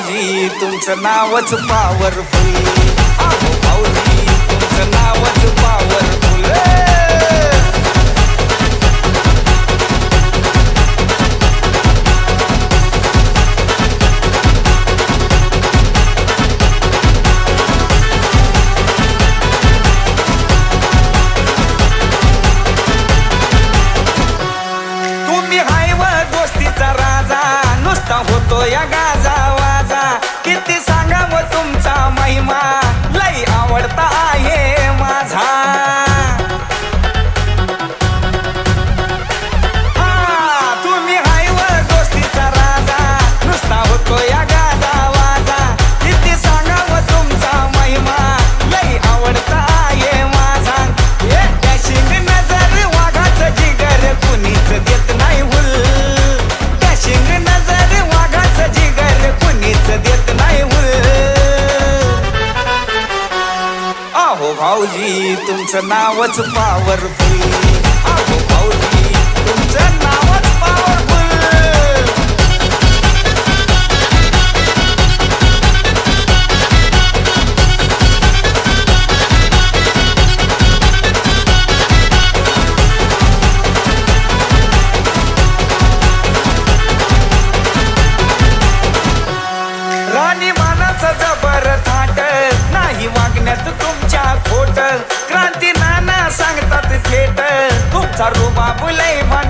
भाऊजी तुमचं नावच पावरफुल भाऊजी तुमचं नावच पावरफुल तुम्ही हायव व दोस्तीचा राजा नुसता होतो या गा तुमचं नावच पावरफुल थेट तुमचा रुबा बुलय म्हण